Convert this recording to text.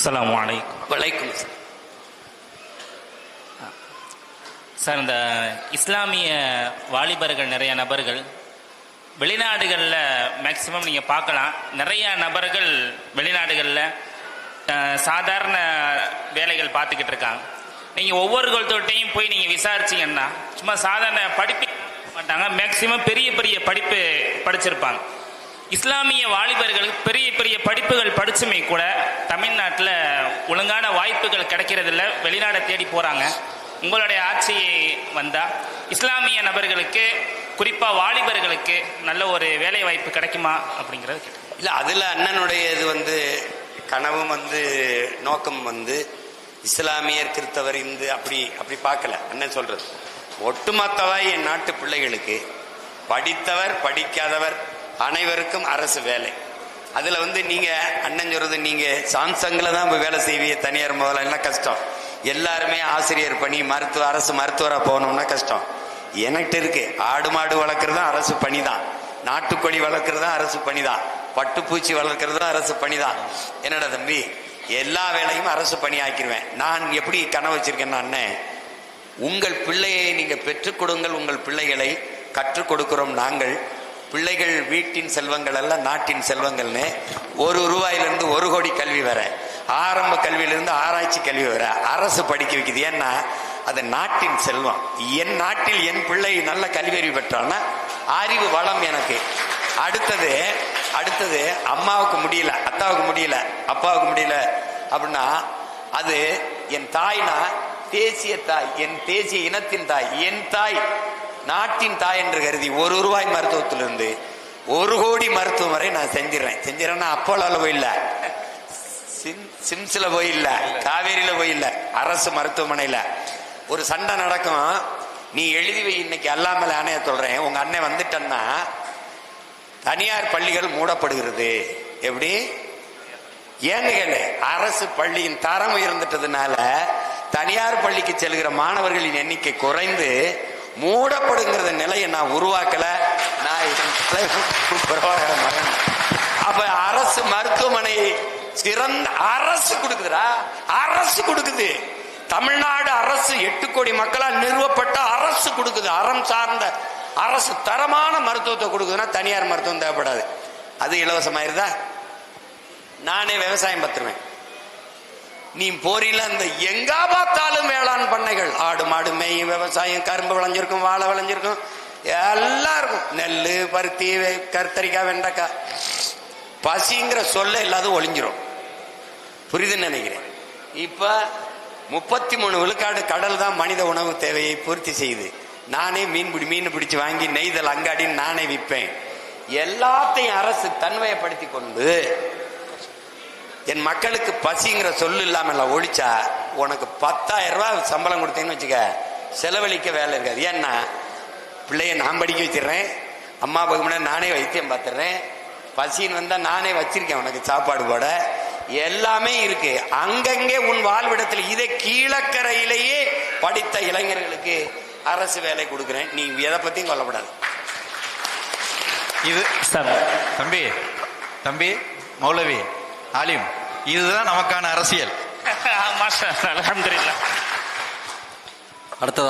அஸ்ஸலாமு அலைக்கும். வலைக்கும் சார் இந்த இஸ்லாமிய வாலிபர்கள் நிறைய நபர்கள் வெளிநாடுகளில் மேக்சிமம் நீங்கள் பார்க்கலாம். நிறைய நபர்கள் வெளிநாடுகளில் சாதாரண வேலைகள் பார்த்துக்கிட்டு இருக்காங்க. நீங்கள் ஒவ்வொரு தொட்டையும் போய் நீங்கள் விசாரிச்சீங்கன்னா சும்மா சாதாரண படிப்பு மாட்டாங்க மேக்சிமம் பெரிய பெரிய படிப்பு படிச்சிருப்பாங்க. இஸ்லாமிய வாலிபர்களுக்கு பெரிய பெரிய படிப்புகள் படிச்சுமே கூட தமிழ்நாட்டில் ஒழுங்கான வாய்ப்புகள் கிடைக்கிறதில்ல வெளிநாடை தேடி போகிறாங்க உங்களுடைய ஆட்சி வந்தால் இஸ்லாமிய நபர்களுக்கு குறிப்பாக வாலிபர்களுக்கு நல்ல ஒரு வேலை வாய்ப்பு கிடைக்குமா அப்படிங்கிறது கேட்டேன். அதில் அண்ணனுடைய இது வந்து கனவும் வந்து நோக்கம் வந்து இஸ்லாமியர் கிறித்தவர் இந்து அப்படி அப்படி பார்க்கல. அண்ணன் சொல்கிறது ஒட்டுமொத்தவாய் என் நாட்டு பிள்ளைகளுக்கு படித்தவர் படிக்காதவர் அனைவருக்கும் அரசு வேலை. அதுல வந்து நீங்க அண்ணன் சொல்றது நீங்க சாம்சங்ல தான் போய் வேலை செய்வீங்க தனியார் முதல்ல என்ன கஷ்டம். எல்லாருமே ஆசிரியர் பணி மருத்துவ அரசு மருத்துவராக போகணும்னா கஷ்டம். என்கிட்ட இருக்கு. ஆடு மாடு வளர்க்குறதும் அரசு பணி தான் நாட்டுக்கோழி வளர்க்குறதும் அரசு பணி தான் பட்டுப்பூச்சி வளர்க்குறதும் அரசு பணி தான் என்னடா தம்பி எல்லா வேலையும் அரசு பணி ஆக்கிடுவேன் நான் எப்படி கனவு வச்சிருக்கேன்னா அண்ணன் உங்கள் பிள்ளையை நீங்க பெற்றுக் கொடுங்கள். உங்கள் பிள்ளைகளை கற்றுக் கொடுக்கிறோம் நாங்கள். பிள்ளைகள் வீட்டின் செல்வங்கள் அல்ல நாட்டின் செல்வங்கள்னு ஒரு ரூபாயிலிருந்து ஒரு கோடி கல்வி வர ஆரம்ப கல்வியிலிருந்து ஆராய்ச்சி கல்வி வர அரசு படிக்க வைக்குது. ஏன்னா அது நாட்டின் செல்வம். என் நாட்டில் என் பிள்ளை நல்ல கல்வி அறிவு பெற்றான்னா அறிவு வளம் எனக்கு. அடுத்தது அடுத்தது அம்மாவுக்கு முடியல அத்தாவுக்கு முடியல அப்பாவுக்கு முடியல அப்படின்னா அது என் தாய்னா தேசிய தாய் என் தேசிய இனத்தின் தாய் என் தாய். நாட்டின் தாய் என்று கருதி ஒரு ரூபாய் மருத்துவத்திலிருந்து ஒரு கோடி மருத்துவம் வரை நான் செஞ்சிடறேன். செஞ்சிடறேன்னா அப்போலால போய் இல்ல சிம் சிம்ஸ்ல போய் இல்ல காவேரியில போய் அரசு மருத்துவமனையில. ஒரு சண்டை நடக்கும். நீ எழுதி வை இன்னைக்கு அல்லாமல் ஆணைய சொல்றேன். உங்க அண்ணன் வந்துட்டன்னா தனியார் பள்ளிகள் மூடப்படுகிறது. எப்படி? ஏன்னு கேளு. அரசு பள்ளியின் தரம் உயர்ந்துட்டதுனால தனியார் பள்ளிக்கு செல்கிற மாணவர்களின் எண்ணிக்கை குறைந்து மூடப்படுங்கிற நிலையை நான் உருவாக்கல. நான் அப்ப அரசு மருத்துவமனை சிறந்த அரசு கொடுக்குதுடா. அரசு கொடுக்குது. தமிழ்நாடு அரசு எட்டு கோடி மக்களால் நிறுவப்பட்ட அரசு கொடுக்குது. அறம் சார்ந்த அரசு தரமான மருத்துவத்தை கொடுக்குதுன்னா தனியார் மருத்துவம் தேவைப்படாது. அது இலவசமாயிருதா? நானே விவசாயம் பத்துருவேன். நீ போரில அந்த எங்க பார்த்தாலும் வேளாண் பண்ணைகள். ஆடு மாடு மேய் விவசாயம் கரும்பு விளைஞ்சிருக்கும் வாழை விளைஞ்சிருக்கும். எல்லாம் இருக்கும். நெல் பருத்தி கருத்தரிக்காய் கத்தரிக்காய் வெண்டைக்காய். பசிங்கிற சொல்ல இல்லாத ஒளிஞ்சிரும். புரிது நினைக்கிறேன். இப்போ முப்பத்தி மூணு விழுக்காடு கடல் தான் மனித உணவு தேவையை பூர்த்தி செய்யுது. நானே மீன் பிடி மீன் பிடிச்சு வாங்கி நெய்தல் அங்காடின்னு நானே விற்பேன் எல்லாத்தையும் அரசு தன்மையப்படுத்தி கொண்டு என் மக்களுக்கு பசிங்கிற சொல்லு இல்லாமல் ஒழிச்சா உனக்கு பத்தாயிரம் ரூபாய் சம்பளம் கொடுத்தீங்கன்னு வச்சுக்க செலவழிக்க வேலை இருக்காது. ஏன்னா பிள்ளைய நான் படிக்க வச்சிடுறேன். அம்மா பகுமனை நானே வைத்தியம் பார்த்துடுறேன். பசின்னு வந்தால் நானே வச்சிருக்கேன் உனக்கு சாப்பாடு போட. எல்லாமே இருக்கு. அங்கங்கே உன் வாழ்விடத்தில் இதை கீழக்கரையிலேயே படித்த இளைஞர்களுக்கு அரசு வேலை கொடுக்குறேன். நீ எதை பத்தியும் கொல்லப்படாது இது சார் தம்பி தம்பி மௌலவி ஆலிம். இதுதான் நமக்கான அரசியல். அடுத்தது?